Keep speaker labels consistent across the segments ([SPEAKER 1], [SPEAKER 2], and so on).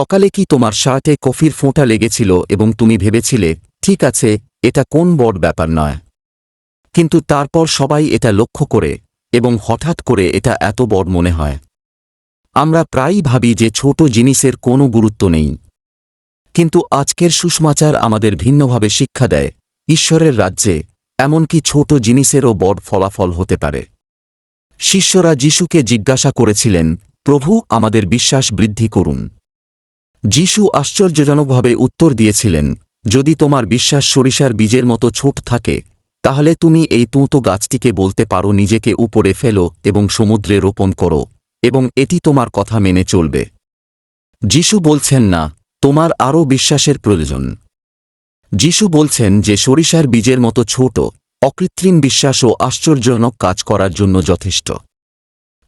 [SPEAKER 1] সকালে কি তোমার শার্টে কফির ফোঁটা লেগেছিল এবং তুমি ভেবেছিলে, ঠিক আছে, এটা কোন বড় ব্যাপার নয় কিন্তু তারপর সবাই এটা লক্ষ্য করে, এবং হঠাৎ করে এটা এত বড় মনে হয়। আমরা প্রায়ই ভাবি যে ছোট জিনিসের কোনো গুরুত্ব নেই। কিন্তু আজকের সুষমাচার আমাদের ভিন্নভাবে শিক্ষা দেয়, ঈশ্বরের রাজ্যে, এমনকি ছোট জিনিসেরও বড় ফলাফল হতে পারে। শিষ্যরা যিশুকে জিজ্ঞাসা করেছিলেন, প্রভু, আমাদের বিশ্বাস বৃদ্ধি করুন। যিশু আশ্চর্যজনকভাবে উত্তর দিয়েছিলেন, যদি তোমার বিশ্বাস সরিষার বীজের মতো ছোট থাকে, তাহলে তুমি এই তুঁতো গাছটিকে বলতে পারো নিজেকে উপরে ফেলো এবং সমুদ্রে রোপণ করো, এবং এটি তোমার কথা মেনে চলবে। যিশু বলছেন, না, তোমার আরও বিশ্বাসের প্রয়োজন। যিশু বলছেন যে সরিষার বীজের মতো ছোট, অকৃত্রিম বিশ্বাস ও আশ্চর্যজনক কাজ করার জন্য যথেষ্ট।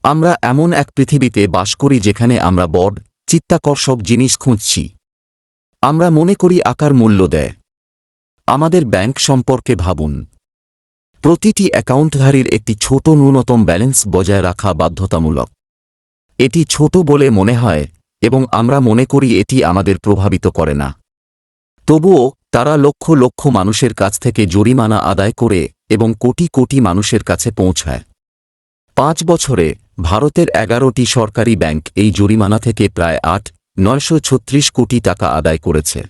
[SPEAKER 1] আমরা এমন এক পৃথিবীতে বাস করি যেখানে আমরা বড চিত্তাকর্ষক জিনিস খুঁজছি। আমরা মনে করি আকার মূল্য দেয়। আমাদের ব্যাংক সম্পর্কে ভাবুন। প্রতিটি অ্যাকাউন্টধারীর একটি ছোট ন্যূনতম ব্যালেন্স বজায় রাখা বাধ্যতামূলক। এটি ছোট বলে মনে হয় এবং আমরা মনে করি এটি আমাদের প্রভাবিত করে না। তবুও, তারা লক্ষ লক্ষ মানুষের কাছ থেকে জরিমানা আদায় করে এবং কোটি কোটি মানুষের কাছে পৌঁছায়। পাঁচ বছরে ভারতের এগারোটি সরকারি ব্যাংক এই জরিমানা থেকে প্রায় আট, নয়শো কোটি টাকা আদায় করেছে।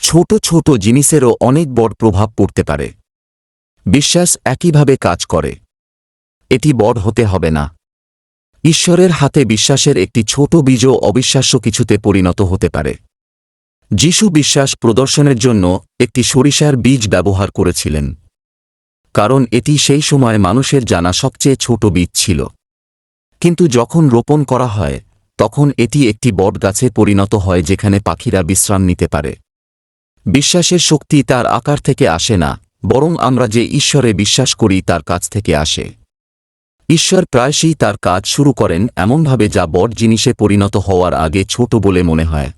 [SPEAKER 1] ছোট ছোট জিনিসেরও অনেক বড় প্রভাব পড়তে পারে। বিশ্বাস একইভাবে কাজ করে। এটি বড় হতে হবে না। ঈশ্বরের হাতে বিশ্বাসের একটি ছোট বীজও অবিশ্বাস্য কিছুতে পরিণত হতে পারে। যিশু বিশ্বাস প্রদর্শনের জন্য একটি সরিষার বীজ ব্যবহার করেছিলেন। কারণ এটি সেই সময় মানুষের জানা সবচেয়ে ছোট বীজ ছিল। কিন্তু যখন রোপণ করা হয়, তখন এটি একটি বটগাছে পরিণত হয় যেখানে পাখিরা বিশ্রাম নিতে পারে। বিশ্বাসের শক্তি তার আকার থেকে আসে না, বরং আমরা যে ঈশ্বরে বিশ্বাস করি তার কাছ থেকে আসে। ঈশ্বর প্রায়শই তার কাজ শুরু করেন এমনভাবে যা বট জিনিসে পরিণত হওয়ার আগে ছোট বলে মনে হয়।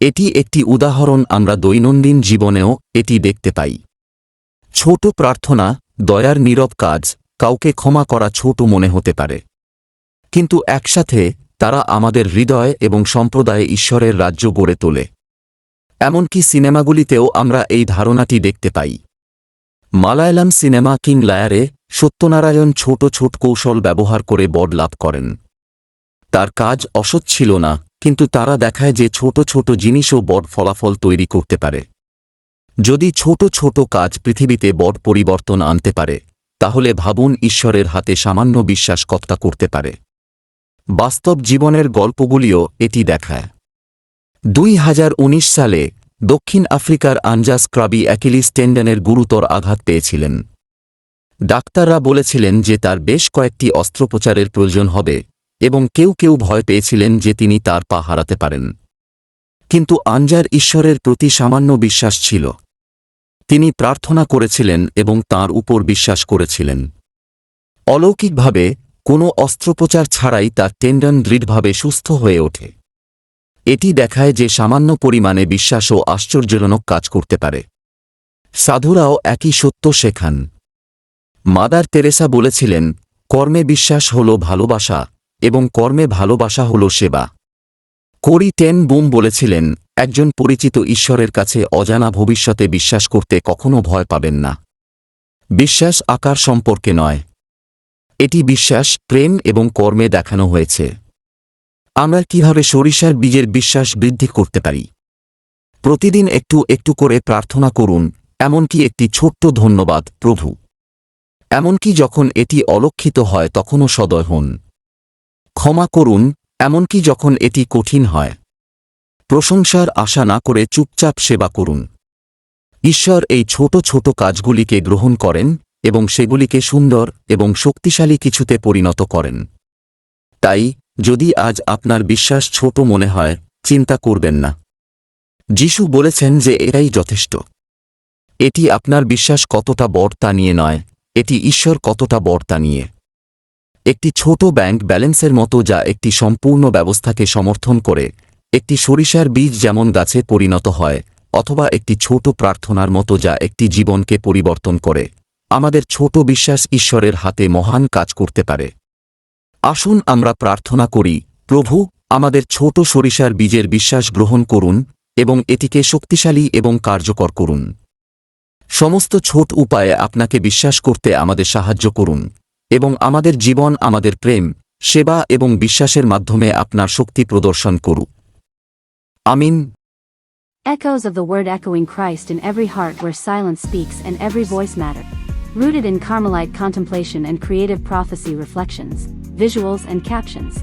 [SPEAKER 1] এটি একটি উদাহরণ আমরা দৈনন্দিন জীবনেও এটি দেখতে পাই। ছোট প্রার্থনা, দয়ার নীরব কাজ, কাউকে ক্ষমা করা ছোট মনে হতে পারে। কিন্তু একসাথে, তারা আমাদের হৃদয় এবং সম্প্রদায়ে ঈশ্বরের রাজ্য গড়ে তোলে। এমনকি সিনেমাগুলিতেও আমরা এই ধারণাটি দেখতে পাই। মালায়ালাম সিনেমা কিং লায়ারে সত্যনারায়ণ ছোট ছোট কৌশল ব্যবহার করে বড লাভ করেন। তার কাজ অসৎ ছিল না, কিন্তু তারা দেখায় যে ছোট ছোট জিনিসও বড় ফলাফল তৈরি করতে পারে। যদি ছোট ছোট কাজ পৃথিবীতে বড় পরিবর্তন আনতে পারে, তাহলে ভাবুন ঈশ্বরের হাতে সামান্য বিশ্বাস কর্তা করতে পারে। বাস্তব জীবনের গল্পগুলিও এটি দেখায়। দুই হাজার উনিশ সালে দক্ষিণ আফ্রিকার আনজাস ক্রাবি অ্যাকিলিস টেন্ডনের গুরুতর আঘাত পেয়েছিলেন। ডাক্তাররা বলেছিলেন যে তার বেশ কয়েকটি অস্ত্রোপচারের প্রয়োজন হবে এবং কেউ কেউ ভয় পেয়েছিলেন যে তিনি তার পা হারাতে পারেন। কিন্তু আঞ্জার ঈশ্বরের প্রতি সামান্য বিশ্বাস ছিল। তিনি প্রার্থনা করেছিলেন এবং তার উপর বিশ্বাস করেছিলেন। অলৌকিকভাবে, কোনো অস্ত্রোপচার ছাড়াই তার টেন্ডন দৃঢ়ভাবে সুস্থ হয়ে ওঠে। এটি দেখায় যে সামান্য পরিমাণে বিশ্বাসও আশ্চর্যজনক কাজ করতে পারে। সাধুরাও একই সত্য শেখান। মাদার তেরেসা বলেছিলেন, কর্মে বিশ্বাস হল ভালোবাসা এবং কর্মে ভালোবাসা হল সেবা। কোরি টেন বুম বলেছিলেন একজন পরিচিত ঈশ্বরের কাছে অজানা ভবিষ্যতে বিশ্বাস করতে কখনো ভয় পাবেন না। বিশ্বাস আকার সম্পর্কে নয়। এটি বিশ্বাস, প্রেম এবং কর্মে দেখানো হয়েছে। আমরা কীভাবে সরিষার বীজের বিশ্বাস বৃদ্ধি করতে পারি? প্রতিদিন একটু একটু করে প্রার্থনা করুন, এমনকি একটি ছোট্ট ধন্যবাদ, প্রভু। এমনকি যখন এটি অলক্ষিত হয়, তখনও সদয় হন। ক্ষমা করুন, এমনকি যখন এটি কঠিন হয়। প্রশংসার আশা না করে চুপচাপ সেবা করুন। ঈশ্বর এই ছোট ছোট কাজগুলিকে গ্রহণ করেন এবং সেগুলিকে সুন্দর এবং শক্তিশালী কিছুতে পরিণত করেন। তাই, যদি আজ আপনার বিশ্বাস ছোট মনে হয়, চিন্তা করবেন না। যিশু বলেছেন যে এটাই যথেষ্ট। এটি আপনার বিশ্বাস কতটা বড় তা নিয়ে নয়, এটি ঈশ্বর কতটা বড় তা নিয়ে। একটি ছোট ব্যাংক ব্যালেন্সের মতো যা একটি সম্পূর্ণ ব্যবস্থাকে সমর্থন করে একটি সরিষার বীজ যেমন গাছে পরিণত হয়, অথবা একটি ছোট প্রার্থনার মতো যা একটি জীবনকে পরিবর্তন করে, আমাদের ছোট বিশ্বাস ঈশ্বরের হাতে মহান কাজ করতে পারে। আসুন আমরা প্রার্থনা করি, প্রভু, আমাদের ছোট সরিষার বীজের বিশ্বাস গ্রহণ করুন, এবং এটিকে শক্তিশালী এবং কার্যকর করুন। সমস্ত ছোট উপায়ে আপনাকে বিশ্বাস করতে আমাদের সাহায্য করুন, এবং আমাদের জীবন, আমাদের প্রেম, সেবা এবং বিশ্বাসের মাধ্যমে আপনার শক্তি প্রদর্শন করুক। Amin.
[SPEAKER 2] Echoes of the word echoing Christ in every heart where silence speaks and every voice matters. Rooted in Carmelite contemplation and creative prophecy reflections, visuals and captions.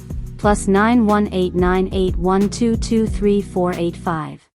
[SPEAKER 2] plus 918981223485.